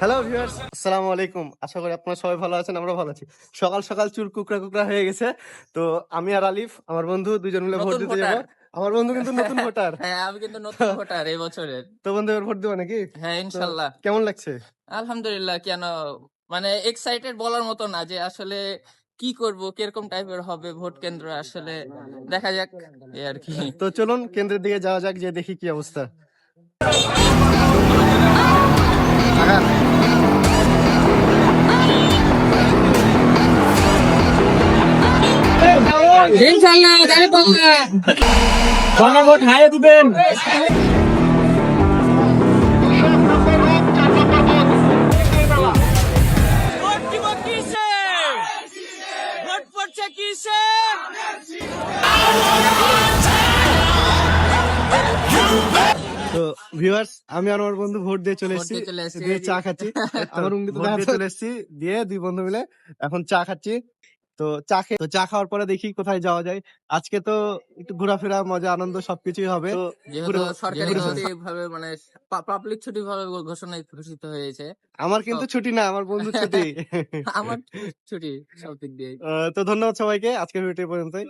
Hello viewers আসসালামু আলাইকুম। আশা করি আপনারা সবাই ভালো আছেন আমরা ভালো আছি। সকাল সকাল চুল কুকরা কুকরা হয়ে গেছে। তো আমি আর আলিফ আমার বন্ধু দুজন মিলে ভোট দিতে যাব। আমার বন্ধু কিন্তু নতুন ভোটার। হ্যাঁ আমি কিন্তু নতুন ভোটার এই বছরের। তো বন্ধু এবার ভোট দেবো নাকি? হ্যাঁ ইনশাল্লাহ। কেমন লাগছে? আলহামদুলিল্লাহ কেন? মানে এক্সাইটেড বলার মতো না যে আসলে কি করব? কীরকম টাইপের হবে ভোট কেন্দ্র আসলে? দেখা যাক এই আর কি। তো চলুন কেন্দ্রের দিকে যাওয়া যাক যে দেখি কি অবস্থা। হারিয়ে দিবেন। তো ভিউয়ার্স আমি আর আমার বন্ধু ভোট দিয়ে চলে এসেছি। দিয়ে চা খাচ্ছি। আমার উঙ্গিতে দিয়ে চলে এসেছি। দিয়ে দুই বন্ধু মিলে এখন চা খাচ্ছি। তো চা খেয়ে তো চা খাওয়ার পরে দেখি কোথায় যাওয়া যায়। আজকে তো একটু ঘোরাফেরা মজা আনন্দ সবকিছুই হবে। সরকারি ছুটি ভাবে মানে পাবলিক ছুটি ভাবে ঘোষণা ঘোষিত হয়েছে। আমার কিন্তু ছুটি না আমার বন্ধু ছুটি। আমার ছুটি সব দিক দিয়ে তো ধন্যবাদ সবাইকে আজকের ভিডিও পর্যন্তই।